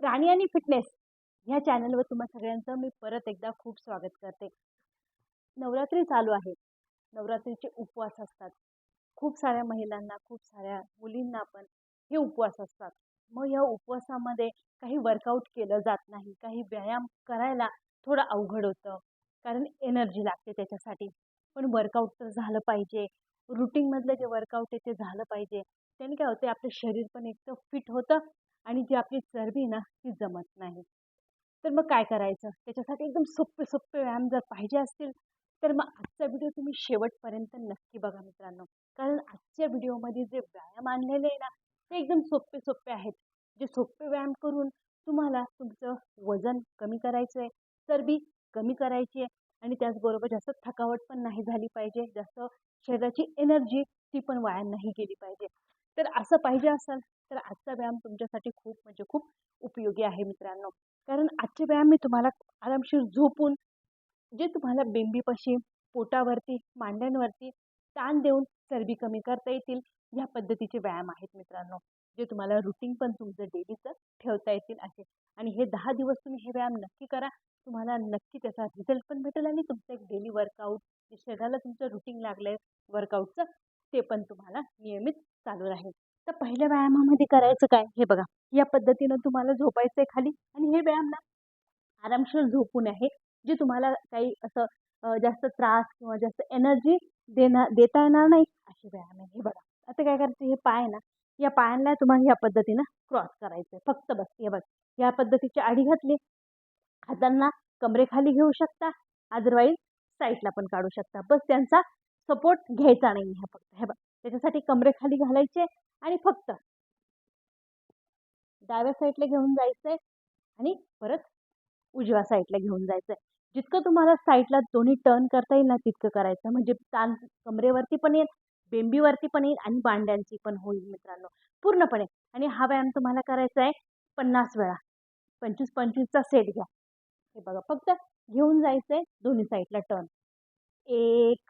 प्राणी आणि फिटनेस ह्या चॅनलवर तुम्हा सगळ्यांचं मी परत एकदा खूप स्वागत करते. नवरात्री चालू आहे. नवरात्रीचे उपवास असतात. खूप साऱ्या महिलांना खूप साऱ्या मुलींना पण हे उपवास असतात. मग या उपवासामध्ये काही वर्कआउट केलं जात नाही. काही व्यायाम करायला थोडं अवघड होतं. कारण एनर्जी लागते त्याच्यासाठी. पण वर्कआउट तर झालं पाहिजे. रुटीनमधलं जे वर्कआउट आहे ते झालं पाहिजे. त्याने काय होते? आपलं शरीर पण एकदम फिट होतं. आणि जी आपली चरबी ना ती जमत नाही. तर मग काय करायचं? त्याच्यासाठी एकदम सोपे सोपे व्यायाम जर पाहिजे असतील तर मग आजचा व्हिडिओ तुम्ही शेवटपर्यंत नक्की बघा मित्रांनो. कारण आजच्या व्हिडिओमध्ये जे व्यायाम आणलेले आहे ना ते एकदम सोपे सोपे आहेत. जे सोपे व्यायाम करून तुम्हाला तुमचं वजन कमी करायचं आहे चरबी कमी करायची आहे आणि त्याचबरोबर जास्त थकावट पण नाही झाली पाहिजे जास्त शरीराची एनर्जी ती पण वाया नाही गेली पाहिजे. तर असं पाहिजे असेल तर आजचा व्यायाम तुमच्यासाठी खूप म्हणजे खूप उपयोगी आहे मित्रांनो. कारण आजचे व्यायाम मी तुम्हाला आरामशीर झोपून जे तुम्हाला बेंबीपाशी पोटावरती मांड्यांवरती ताण देऊन चरबी कमी करता येतील ह्या पद्धतीचे व्यायाम आहेत मित्रांनो. जे तुम्हाला रुटीन पण तुमचं डेलीचं ठेवता येतील असे. आणि हे दहा दिवस तुम्ही हे व्यायाम नक्की करा तुम्हाला नक्की त्याचा रिझल्ट पण भेटेल आणि तुमचं एक डेली वर्कआउट जे शरीराला तुमचं रुटीन लागलं आहे वर्कआउटचं ते पण तुम्हाला नियमित चालू राहील. तर पहिल्या व्यायामामध्ये करायचं काय? हे बघा. या पद्धतीनं तुम्हाला झोपायचं आहे खाली आणि हे व्यायाम ना आरामशीर झोपून आहे जे तुम्हाला काही असं जास्त त्रास किंवा जास्त एनर्जी देणार देता येणार नाही असे व्यायाम आहे. हे बघा. आता काय करायचं? हे पाय ना या पायांना तुम्हाला या पद्धतीनं क्रॉस करायचं आहे फक्त बस. हे बघ. या पद्धतीची आडी घातली. हातांना कमरेखाली घेऊ शकता. अदरवाईज साईडला पण काढू शकता. बस. त्यांचा सपोर्ट घ्यायचा नाही ह्या फक्त. हे बघ. त्याच्यासाठी कमरेखाली घालायचे आणि फक्त डाव्या साईडला घेऊन जायचंय आणि परत उजव्या साईडला घेऊन जायचंय. जितकं तुम्हाला साईडला दोन्ही टर्न करता येईल ना तितकं करायचं. म्हणजे ताण कमरेवरती पण येईल बेंबीवरती पण येईल आणि बांड्यांची पण होईल मित्रांनो. पूर्णपणे. आणि हा व्यायाम तुम्हाला करायचा आहे पन्नास वेळा. पंचवीस पंचवीसचा सेट घ्या. हे बघा फक्त घेऊन जायचं आहे दोन्ही साईडला टर्न एक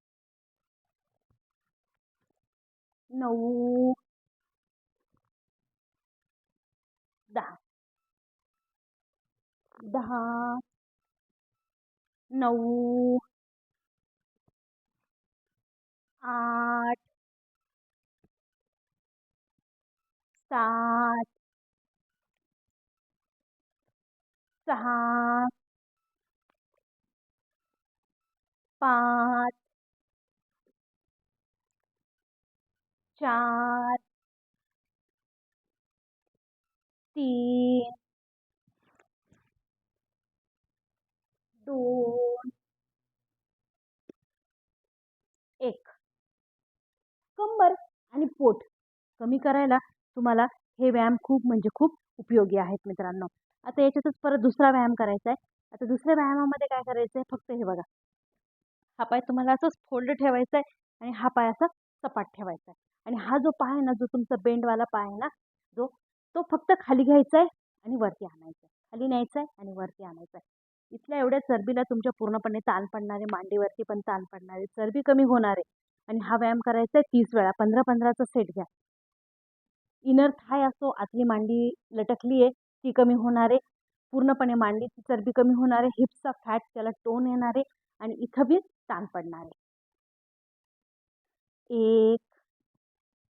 नऊ. दहा. दहा. नऊ. आठ. सात. सहा. पाच. चार तीन दोन एक. कंबर आणि पोट कमी करायला तुम्हाला हे व्यायाम खूप म्हणजे खूप उपयोगी आहेत मित्रांनो. आता याच्यातच परत दुसरा व्यायाम करायचा आहे. आता दुसऱ्या व्यायामामध्ये काय करायचं आहे? फक्त हे बघा. हा पाय तुम्हाला असंच फोल्ड ठेवायचा आहे आणि हा पाय असा सपाट ठेवायचा आहे. आणि हा जो पाय आहे ना जो तुमचा बेंडवाला पाय आहे ना जो तो फक्त खाली घ्यायचा आहे आणि वरती आणायचा आहे खाली न्यायचा आहे आणि वरती आणायचा आहे इथल्या एवढ्या चरबीला तुमच्या पूर्णपणे ताण पडणारे मांडीवरती पण ताण पडणारे चरबी कमी होणार आहे आणि हा व्यायाम करायचा आहे तीस वेळा पंधरा पंधराचा सेट घ्या. इनर थाय असो आतली मांडी लटकली आहे ती कमी होणार. आहे पूर्णपणे मांडीची चरबी कमी होणार आहे हिप्सचा फॅट त्याला टोन येणार आहे आणि इथं बी ताण पडणार. आहे एक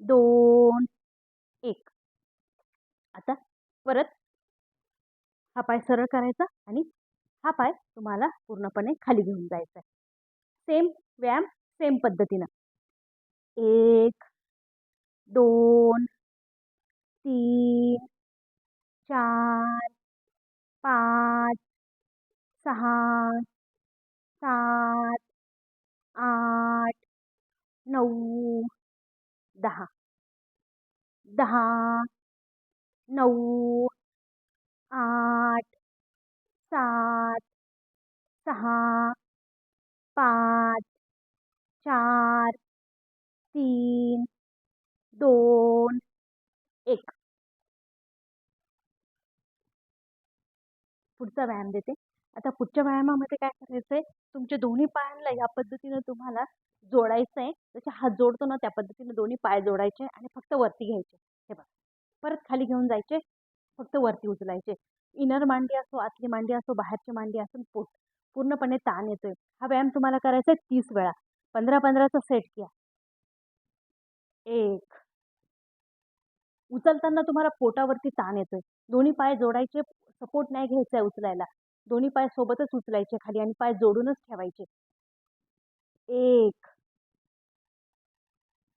दोन एक. आता परत हा पाय सरळ करायचा आणि हा पाय तुम्हाला पूर्णपणे खाली घेऊन जायचा आहे. सेम व्यायाम सेम पद्धतीनं. एक दोन तीन चार पाच सहा सात आठ नऊ दहा. दहा नऊ आठ सात सहा पाच चार तीन दोन एक. पुढचा व्यायाम देते. आता पुढच्या व्यायामामध्ये काय करायचं आहे तुमच्या दोन्ही पायांना या पद्धतीनं तुम्हाला जोडायचं आहे. जसे हात जोडतो ना त्या पद्धतीने दोन्ही पाय जोडायचे आणि फक्त वरती घ्यायचे. हे बघ. परत खाली घेऊन जायचे. फक्त वरती उचलायचे. इनर मांडी असो आतली मांडी असो बाहेरची मांडी असो पोट. पूर्णपणे ताण येतोय. हा व्यायाम तुम्हाला करायचा आहे तीस वेळा. पंधरा पंधराचा सेट घ्या. एक. उचलताना तुम्हाला पोटावरती ताण येतोय. दोन्ही पाय जोडायचे. सपोर्ट नाही घ्यायचा आहे उचलायला. दोन्ही पाय सोबतच उचलायचे खाली आणि पाय जोडूनच ठेवायचे. एक.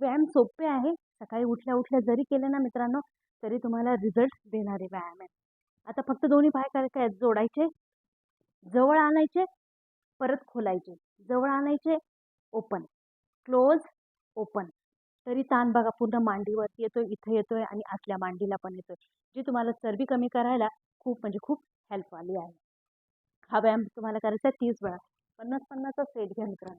व्यायाम सोपे आहे. सकाळी उठल्या उठल्या जरी केले ना मित्रांनो तरी तुम्हाला रिझल्ट देणारे व्यायाम आहे. आता फक्त दोन्ही पाय काय काय जोडायचे जवळ आणायचे परत खोलायचे. जवळ आणायचे ओपन क्लोज ओपन तरी ताण बघा पूर्ण मांडीवरती येतोय इथं येतोय आणि आतल्या मांडीला पण येतोय. जी तुम्हाला चरबी कमी करायला खूप म्हणजे खूप हेल्प आली आहे. हा व्यायाम तुम्हाला करायचा आहे तीस वेळा. पन्नास पन्नासचा सेट घ्या मित्रांनो.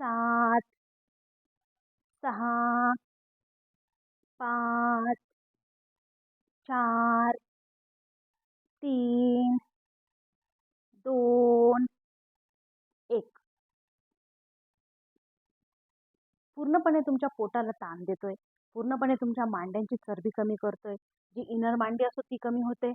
सात सहा पाच चार तीन दोन एक. पूर्णपणे तुमच्या पोटाला ताण देतोय. पूर्णपणे तुमच्या मांड्यांची चरबी कमी करतोय. जी इनर मांडी असो ती कमी होते.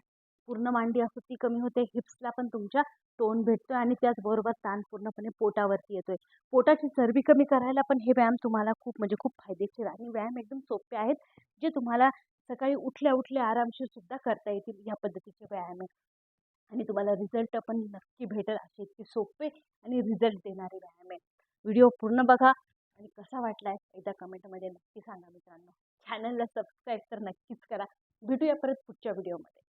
पूर्ण मांडी असो ती कमी होते. हिप्सला पण तुमच्या टोन भेटतो आणि त्याचबरोबर ताण पूर्णपणे पोटावरती येतोय. पोटाची चरबी कमी करायला पण हे व्यायाम तुम्हाला खूप म्हणजे खूप फायदेशीर आणि व्यायाम एकदम सोपे आहेत जे तुम्हाला सकाळी उठल्या उठल्या आरामशीर सुद्धा करता येतील या पद्धतीचे व्यायाम आहे आणि तुम्हाला रिझल्ट पण नक्की भेटेल असे इतके सोपे आणि रिझल्ट देणारे व्यायाम आहे व्हिडिओ पूर्ण बघा आणि कसा वाटलाय एकदा कमेंटमध्ये नक्की सांगा मित्रांनो. चॅनलला सबस्क्राईब तर नक्कीच करा. भेटूया परत पुढच्या व्हिडिओमध्ये.